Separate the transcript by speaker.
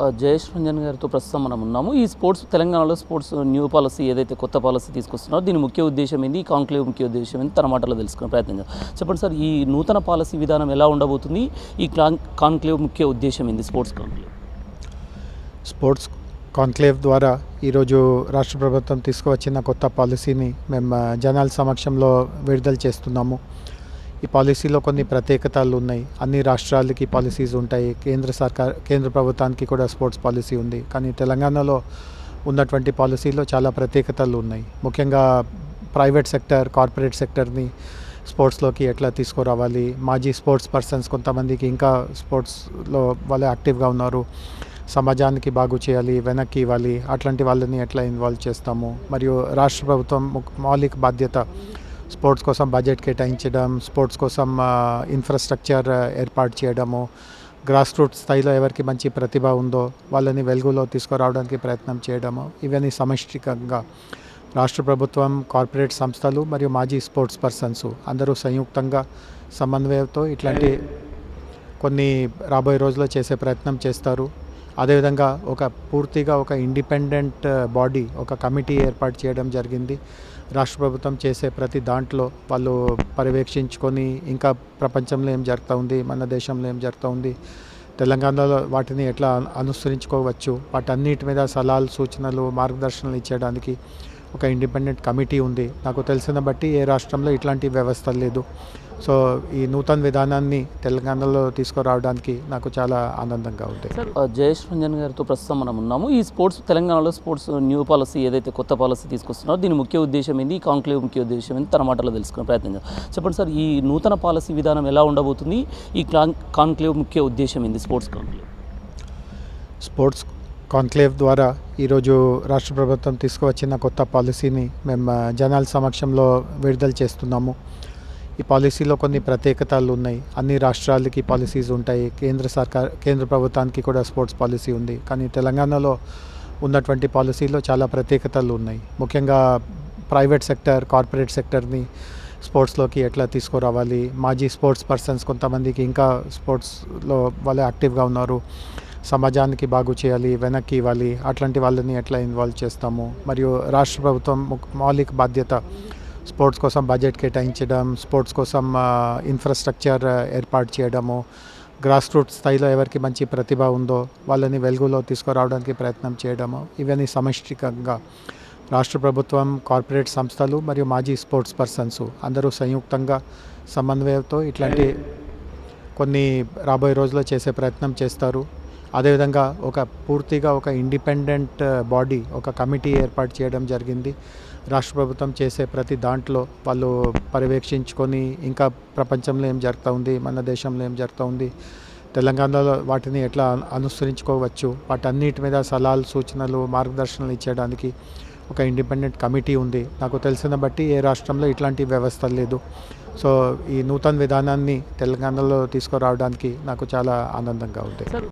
Speaker 1: జయేష్ రంజన్ గారితో ప్రస్తుతం మనం ఉన్నాము. ఈ స్పోర్ట్స్ తెలంగాణలో స్పోర్ట్స్ న్యూ పాలసీ ఏదైతే కొత్త పాలసీ తీసుకొస్తున్నారో దీని ముఖ్య ఉద్దేశం ఏంది? ఈ కాంక్లేవ్ ముఖ్య ఉద్దేశం ఏంది? తన మాటలో తెలుసుకునే ప్రయత్నం చేద్దాం. చెప్పండి సార్ ఈ నూతన పాలసీ విధానం ఎలా ఉండబోతుంది? ఈ కాంక్లేవ్ ముఖ్య ఉద్దేశం ఏంది? Sports conclave.
Speaker 2: స్పోర్ట్స్ కాన్క్లేవ్ ద్వారా ఈరోజు రాష్ట్ర ప్రభుత్వం తీసుకువచ్చిన కొత్త పాలసీని మేము జనాల సమక్షంలో విడుదల చేస్తున్నాము. ఈ పాలసీలో కొన్ని ప్రత్యేకతలు ఉన్నాయి. అన్ని రాష్ట్రాలకి పాలసీస్ ఉంటాయి. కేంద్ర సర్కార్ కేంద్ర ప్రభుత్వానికి కూడా స్పోర్ట్స్ పాలసీ ఉంది. కానీ తెలంగాణలో ఉన్నటువంటి పాలసీలో చాలా ప్రత్యేకతలు ఉన్నాయి. ముఖ్యంగా ప్రైవేట్ సెక్టర్ కార్పొరేట్ సెక్టర్ని స్పోర్ట్స్లోకి ఎట్లా తీసుకురావాలి? మాజీ స్పోర్ట్స్ పర్సన్స్ కొంతమందికి ఇంకా స్పోర్ట్స్లో వాళ్ళు యాక్టివ్గా ఉన్నారు. సమాజానికి బాగు చేయాలి వెనక్కి ఇవ్వాలి. అట్లాంటి వాళ్ళని ఎట్లా ఇన్వాల్వ్ చేస్తాము? మరియు రాష్ట్ర ప్రభుత్వం మౌలిక బాధ్యత స్పోర్ట్స్ కోసం బడ్జెట్ కేటాయించడం స్పోర్ట్స్ కోసం ఇన్ఫ్రాస్ట్రక్చర్ ఏర్పాటు చేయడము గ్రాస్ రూట్ స్థాయిలో ఎవరికి మంచి ప్రతిభ ఉందో వాళ్ళని వెలుగులో తీసుకురావడానికి ప్రయత్నం చేయడము ఇవన్నీ సమిష్టికంగా రాష్ట్ర ప్రభుత్వం కార్పొరేట్ సంస్థలు మరియు మాజీ స్పోర్ట్స్ పర్సన్స్ అందరూ సంయుక్తంగా సమన్వయంతో ఇట్లాంటి కొన్ని రాబోయే రోజుల్లో చేసే ప్రయత్నం చేస్తారు. అదేవిధంగా ఒక పూర్తిగా ఒక ఇండిపెండెంట్ బాడీ ఒక కమిటీ ఏర్పాటు చేయడం జరిగింది. రాష్ట్ర ప్రభుత్వం చేసే ప్రతి దాంట్లో వాళ్ళు పర్యవేక్షించుకొని ఇంకా ప్రపంచంలో ఏం జరుగుతూ ఉంది మన దేశంలో ఏం జరుగుతూ ఉంది తెలంగాణలో వాటిని ఎట్లా అనుసరించుకోవచ్చు వాటన్నిటి మీద సలహాలు సూచనలు మార్గదర్శనలు ఇచ్చేయడానికి ఒక ఇండిపెండెంట్ కమిటీ ఉంది. నాకు తెలిసిన బట్టి ఏ రాష్ట్రంలో ఇట్లాంటి వ్యవస్థ లేదు. సో ఈ నూతన విధానాన్ని తెలంగాణలో తీసుకురావడానికి నాకు చాలా ఆనందంగా ఉంది.
Speaker 1: సార్ జయేష్ రంజన్ గారితో ప్రస్తుతం మనం ఉన్నాము. ఈ స్పోర్ట్స్ తెలంగాణలో స్పోర్ట్స్ న్యూ పాలసీ ఏదైతే కొత్త పాలసీ తీసుకొస్తున్నారో దీని ముఖ్య ఉద్దేశం ఏంది? ఈ కాంక్లేవ్ ముఖ్య ఉద్దేశం ఏంది? తన మాటలో తెలుసుకునే ప్రయత్నం చేద్దాం. చెప్పండి సార్ ఈ నూతన పాలసీ విధానం ఎలా ఉండబోతుంది? ఈ క్లాన్ కాన్క్లేవ్ ముఖ్య ఉద్దేశం ఏంది? స్పోర్ట్స్ కాన్క్లేవ్
Speaker 2: స్పోర్ట్స్ కాన్క్లేవ్ ద్వారా ఈరోజు రాష్ట్ర ప్రభుత్వం తీసుకువచ్చిన కొత్త పాలసీని మేము జనాల సమక్షంలో విడుదల చేస్తున్నాము. ఈ పాలసీలో కొన్ని ప్రత్యేకతలు ఉన్నాయి. అన్ని రాష్ట్రాలకి పాలసీస్ ఉంటాయి. కేంద్ర సర్కార్ కేంద్ర ప్రభుత్వానికి కూడా స్పోర్ట్స్ పాలసీ ఉంది. కానీ తెలంగాణలో ఉన్నటువంటి పాలసీలో చాలా ప్రత్యేకతలు ఉన్నాయి. ముఖ్యంగా ప్రైవేట్ సెక్టర్ కార్పొరేట్ సెక్టర్ని స్పోర్ట్స్లోకి ఎట్లా తీసుకురావాలి? మాజీ స్పోర్ట్స్ పర్సన్స్ కొంతమందికి ఇంకా స్పోర్ట్స్లో వాళ్ళు యాక్టివ్గా ఉన్నారు. సమాజానికి బాగు చేయాలి వెనక్కి ఇవ్వాలి. అట్లాంటి వాళ్ళని ఎట్లా ఇన్వాల్వ్ చేస్తాము? మరియు రాష్ట్ర ప్రభుత్వం మౌలిక బాధ్యత స్పోర్ట్స్ కోసం బడ్జెట్ కేటాయించడం స్పోర్ట్స్ కోసం ఇన్ఫ్రాస్ట్రక్చర్ ఏర్పాటు చేయడము గ్రాస్ రూట్ స్థాయిలో ఎవరికి మంచి ప్రతిభ ఉందో వాళ్ళని వెలుగులో తీసుకురావడానికి ప్రయత్నం చేయడము ఇవన్నీ సమిష్టికంగా రాష్ట్ర ప్రభుత్వం కార్పొరేట్ సంస్థలు మరియు మాజీ స్పోర్ట్స్ పర్సన్స్ అందరూ సంయుక్తంగా సమన్వయంతో ఇట్లాంటి కొన్ని రాబోయే రోజుల్లో చేసే ప్రయత్నం చేస్తారు. అదేవిధంగా ఒక పూర్తిగా ఒక ఇండిపెండెంట్ బాడీ ఒక కమిటీ ఏర్పాటు చేయడం జరిగింది. రాష్ట్ర ప్రభుత్వం చేసే ప్రతి దాంట్లో వాళ్ళు పర్యవేక్షించుకొని ఇంకా ప్రపంచంలో ఏం జరుగుతూ ఉంది మన దేశంలో ఏం జరుగుతూ ఉంది తెలంగాణలో వాటిని ఎట్లా అనుసరించుకోవచ్చు అనుసరించుకోవచ్చు వాటన్నిటి మీద సలహాలు సూచనలు మార్గదర్శనాలు ఇచ్చేయడానికి ఒక ఇండిపెండెంట్ కమిటీ ఉంది. నాకు తెలిసిన బట్టి ఏ రాష్ట్రంలో ఇట్లాంటి వ్యవస్థ లేదు. సో ఈ నూతన విధానాన్ని తెలంగాణలో తీసుకురావడానికి నాకు చాలా ఆనందంగా ఉంది.